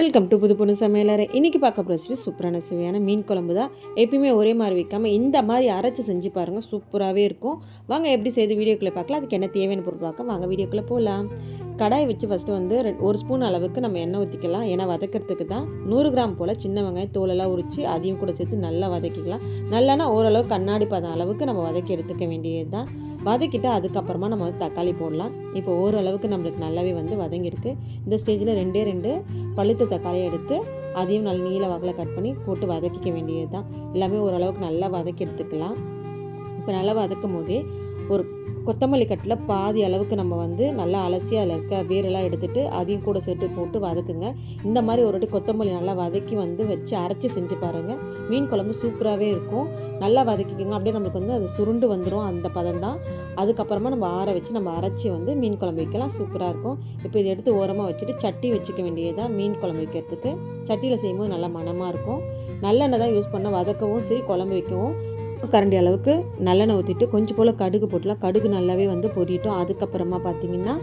Welcome to புது பொண்ணு சமையலறை. இன்றைக்கி பார்க்க போகிற ரெசிபி சூப்பரான சுவையான மீன் குழம்பு தான். எப்பயுமே ஒரே மாதிரி வைக்காமல் இந்த மாதிரி அரைச்சி செஞ்சு பாருங்கள் சூப்பராகவே இருக்கும். வாங்க எப்படி செய்து வீடியோக்குள்ளே பார்க்கலாம். அதுக்கு என்ன தேவையான பொருள் பார்க்க வாங்க வீடியோக்குள்ளே போகலாம் கடாய் வச்சு ஃபஸ்ட்டு வந்து ஒரு ஸ்பூன் அளவுக்கு நம்ம எண்ணெய் ஊற்றிக்கலாம் ஏன்னா வதக்கிறதுக்கு தான் நூறு கிராம் போல் சின்ன வெங்காயம் தோலெல்லாம் உரித்து அதையும் கூட சேர்த்து நல்லா வதக்கிக்கலாம். நல்லானா ஓரளவு கண்ணாடி பதம் அளவுக்கு நம்ம வதக்கி எடுத்துக்க வேண்டியது தான் வதக்கிட்டு அதுக்கப்புறமா நம்ம வந்து தக்காளி போடலாம். இப்போ ஓரளவுக்கு நம்மளுக்கு நல்லாவே வந்து வதங்கியிருக்கு. இந்த ஸ்டேஜில் ரெண்டே ரெண்டு பழுத்த தக்காளியை எடுத்து அதையும் நல்ல நீல வாக்கில் கட் பண்ணி போட்டு வதக்கிக்க வேண்டியது தான் எல்லாமே ஓரளவுக்கு நல்லா வதக்கி எடுத்துக்கலாம். இப்போ நல்லா வதக்கும் போதே ஒரு கொத்தமல்லி கட்டில் பாதி அளவுக்கு நம்ம வந்து நல்லா அலசி அதில் இருக்க வேரெல்லாம் எடுத்துகிட்டு அதையும் கூட சேர்த்து போட்டு வதக்குங்க. இந்த மாதிரி ஒரு வாட்டி கொத்தமல்லி நல்லா வதக்கி வந்து வச்சு அரைச்சி செஞ்சு பாருங்கள் மீன் குழம்பு சூப்பராகவே இருக்கும். நல்லா வதக்கிக்கோங்க. அப்படியே நம்மளுக்கு வந்து அது சுருண்டு வந்துடும் அந்த பதம் தான். அதுக்கப்புறமா நம்ம ஆற வச்சு நம்ம அரைச்சி வந்து மீன் குழம்பு வைக்கலாம். சூப்பராக இருக்கும். இப்போ இதை எடுத்து ஓரமாக வச்சுட்டு சட்டி வச்சுக்க வேண்டியதுதான் மீன் குழம்பு வைக்கிறதுக்கு. சட்டியில் செய்யும்போது நல்லா மனமாக இருக்கும். நல்லெண்ணெய் தான் யூஸ் பண்ண வதக்கவும் சரி குழம்பு வைக்கவும் கரண்டி அளவுக்கு நல்லெண்ணெய் ஊற்றிட்டு கொஞ்சம் போல் கடுகு போட்டுலாம். கடுகு நல்லாவே வந்து பொரியட்டும். அதுக்கப்புறமா பார்த்தீங்கன்னா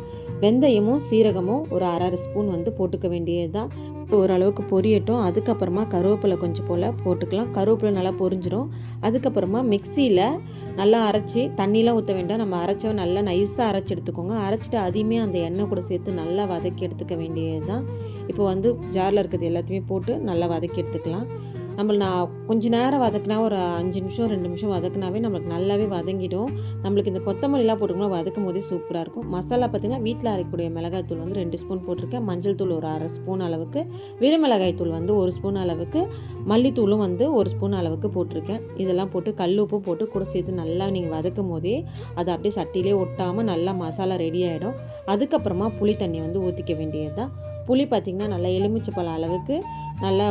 வெந்தயமும் சீரகமும் ஒரு அரை அரை ஸ்பூன் வந்து போட்டுக்க வேண்டியது தான் ஓரளவுக்கு பொரியட்டும். அதுக்கப்புறமா கருவேப்பிலை கொஞ்சம் போல் போட்டுக்கலாம். கருவேப்பிலை நல்லா பொரிஞ்சிடும் அதுக்கப்புறமா மிக்சியில் நல்லா அரைச்சி தண்ணிலாம் ஊற்ற வேண்டாம். நம்ம அரைச்ச நல்லா நைஸாக அரைச்சி எடுத்துக்கோங்க. அரைச்சிட்டு அதையுமே அந்த எண்ணெய் கூட சேர்த்து நல்லா வதக்கி எடுத்துக்க வேண்டியது தான் இப்போ வந்து ஜாரில் இருக்கிறது எல்லாத்தையுமே போட்டு நல்லா வதக்கி எடுத்துக்கலாம். நம்மளை நான் கொஞ்ச நேரம் வதக்குனா ஒரு அஞ்சு நிமிஷம் ரெண்டு நிமிஷம் வதக்குனாவே நம்மளுக்கு நல்லாவே வதங்கிடும். நம்மளுக்கு இந்த கொத்தமல்லிலாம் போட்டுக்கணும் வதக்கும் போதே சூப்பராக இருக்கும். மசாலா பார்த்திங்கன்னா வீட்டில் அரைக்கக்கூடிய மிளகாய் தூள் வந்து ரெண்டு ஸ்பூன் போட்டிருக்கேன். மஞ்சள் தூள் ஒரு அரை ஸ்பூன் அளவுக்கு. மிளகாய் தூள் வந்து ஒரு ஸ்பூன் அளவுக்கு. மல்லித்தூளும் வந்து ஒரு ஸ்பூன் அளவுக்கு போட்டிருக்கேன். இதெல்லாம் போட்டு கல் உப்பும் போட்டு கூட சேர்த்து நல்லா நீங்கள் வதக்கும் போதே அதை அப்படியே சட்டிலே ஒட்டாமல் நல்லா மசாலா ரெடி ஆகிடும் அதுக்கப்புறமா புளி தண்ணி வந்து ஊற்றிக்க வேண்டியது தான் புளி பார்த்திங்கன்னா நல்லா எலுமிச்சை பழம் அளவுக்கு நல்லா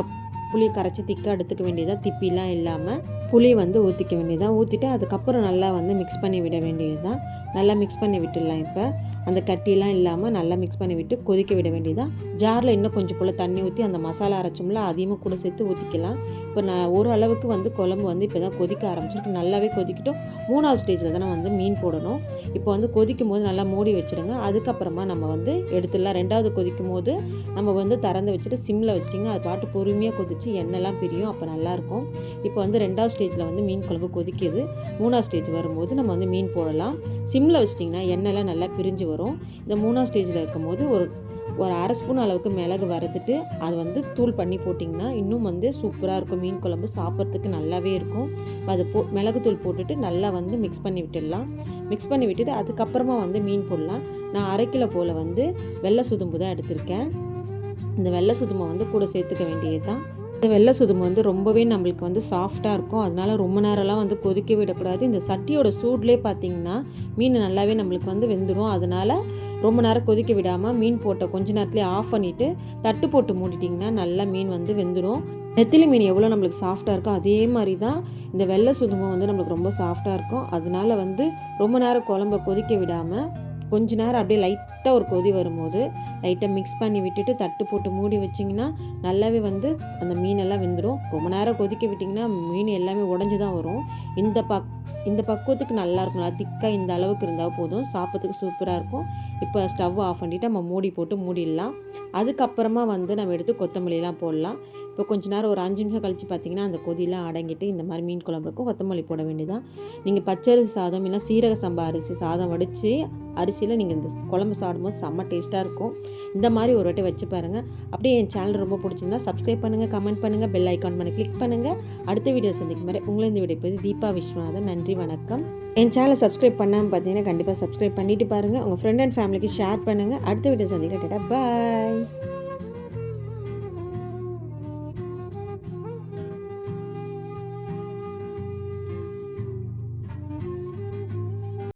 புளி கரைச்சி திக்காக எடுத்துக்க வேண்டியதாக திப்பிலாம் இல்லாமல் புளி வந்து ஊற்றிக்க வேண்டியதாக ஊற்றிட்டு அதுக்கப்புறம் நல்லா வந்து மிக்ஸ் பண்ணி விட வேண்டியது தான் நல்லா மிக்ஸ் பண்ணி விட்டுடலாம் இப்போ. அந்த கட்டிலாம் இல்லாமல் நல்லா மிக்ஸ் பண்ணி விட்டு கொதிக்க விட வேண்டியதான் ஜாரில் இன்னும் கொஞ்சம் போல் தண்ணி ஊற்றி அந்த மசாலா அரைச்சோம்ல அதிகமாக கூட சேர்த்து ஊற்றிக்கலாம் இப்போ நான் ஒரு அளவுக்கு வந்து குழம்பு வந்து இப்போ தான் கொதிக்க ஆரம்பிச்சிருக்கு. நல்லாவே கொதிக்கட்டும். மூணாவது ஸ்டேஜில் தானே வந்து மீன் போடணும். இப்போ வந்து கொதிக்கும் போது நல்லா மூடி வச்சுடுங்க. அதுக்கப்புறமா நம்ம வந்து எடுத்துடலாம். ரெண்டாவது கொதிக்கும் போது நம்ம வந்து திறந்து வச்சுட்டு சிம்மில் வச்சுட்டிங்கன்னா அது பாட்டு பொறுமையாக வச்சு எண்ணெய்லாம் பிரியும் அப்போ நல்லாயிருக்கும். இப்போ வந்து ரெண்டாவது ஸ்டேஜில் வந்து மீன் குழம்பு கொதிக்குது. மூணாவது ஸ்டேஜ் வரும்போது நம்ம வந்து மீன் போடலாம். சிம்மில் வச்சிட்டிங்கன்னா எண்ணெய்லாம் நல்லா பிரிஞ்சு வரும். இந்த மூணாவது ஸ்டேஜில் இருக்கும்போது ஒரு ஒரு அரை ஸ்பூன் அளவுக்கு மிளகு வறுத்துட்டு அது வந்து தூள் பண்ணி போட்டிங்கன்னா இன்னும் வந்து சூப்பராக இருக்கும். மீன் குழம்பு சாப்பிட்றதுக்கு நல்லாவே இருக்கும். அது போ மிளகு தூள் போட்டுட்டு நல்லா வந்து மிக்ஸ் பண்ணி விட்டுடலாம். மிக்ஸ் பண்ணி விட்டுட்டு அதுக்கப்புறமா வந்து மீன் போடலாம். நான் அரை கிலோ போல் வந்து வெள்ளை சுதும்பு தான் எடுத்திருக்கேன். இந்த வெள்ளை சுதுமை வந்து கூட சேர்த்துக்க வேண்டியது தான் இந்த வெள்ளை சுதுமு வந்து ரொம்பவே நம்மளுக்கு வந்து சாஃப்டாக இருக்கும். அதனால ரொம்ப நேரம்லாம் வந்து கொதிக்க விடக்கூடாது. இந்த சட்டியோட சூட்லேயே பார்த்தீங்கன்னா மீன் நல்லாவே நம்மளுக்கு வந்து வெந்துடும் அதனால் ரொம்ப நேரம் கொதிக்க விடாமல் மீன் போட்ட கொஞ்ச நேரத்துலேயே ஆஃப் பண்ணிவிட்டு தட்டு போட்டு மூடிட்டிங்கன்னா நல்லா மீன் வந்து வெந்துடும் நெத்திலி மீன் எவ்வளோ நம்மளுக்கு சாஃப்டாக இருக்கோ அதே மாதிரி தான் இந்த வெள்ளை சுதுமம் வந்து நம்மளுக்கு ரொம்ப சாஃப்டாக இருக்கும். அதனால வந்து ரொம்ப நேரம் குழம்ப கொதிக்க விடாமல் கொஞ்ச நேரம் அப்படியே லைட்டாக ஒரு கொதி வரும்போது லைட்டாக மிக்ஸ் பண்ணி விட்டுட்டு தட்டு போட்டு மூடி வச்சிங்கன்னா நல்லாவே வந்து அந்த மீனெல்லாம் வெந்துடும் ரொம்ப நேரம் கொதிக்க விட்டிங்கன்னா மீன் எல்லாமே உடஞ்சி தான் வரும். இந்த பக் இந்த பக்குவத்துக்கு நல்லாயிருக்கும் நல்லா திக்காக இந்த அளவுக்கு இருந்தால் போதும். சாப்பிட்றதுக்கு சூப்பராக இருக்கும். இப்போ ஸ்டவ் ஆஃப் பண்ணிவிட்டு நம்ம மூடி போட்டு மூடிடலாம். அதுக்கப்புறமா வந்து நம்ம எடுத்து கொத்தமல்லிலாம் போடலாம். இப்போ கொஞ்ச நேரம் ஒரு அஞ்சு நிமிஷம் கழித்து பார்த்தீங்கன்னா அந்த கொதியெலாம் அடங்கிட்டு இந்த மாதிரி மீன் குழம்பு இருக்கும். கொத்தமல்லி போட வேண்டியதான் நீங்கள் பச்சரிசி சாதம் இல்லை சீரக சம்பா அரிசி சாதம் வடித்து அரிசியில் நீங்கள் இந்த குழம்பு சாப்பிடும்போது செம்ம டேஸ்ட்டாக இருக்கும். இந்த மாதிரி ஒரு வாட்டி வச்சு பாருங்கள் அப்படியே என் சேனல் ரொம்ப பிடிச்சிருந்தா சப்ஸ்கிரைப் பண்ணுங்கள் கமெண்ட் பண்ணுங்கள் பெல் ஐக்கான் பண்ணி கிளிக் பண்ணுங்கள் அடுத்த வீடியோ சந்திக்கும் மாதிரி உங்களை இந்த வீடியோ போய் தீபா விஸ்வநாதன். நன்றி வணக்கம். என் சேனலை சப்ஸ்கிரைப் பண்ணாமல் பார்த்தீங்கன்னா கண்டிப்பாக சப்ஸ்கிரைப் பண்ணிவிட்டு பாருங்கள் உங்கள் ஃப்ரெண்ட் அண்ட் ஃபேமிலிக்கு ஷேர் பண்ணுங்கள் அடுத்த வீடியோ சந்திக்கிறேன். பாய்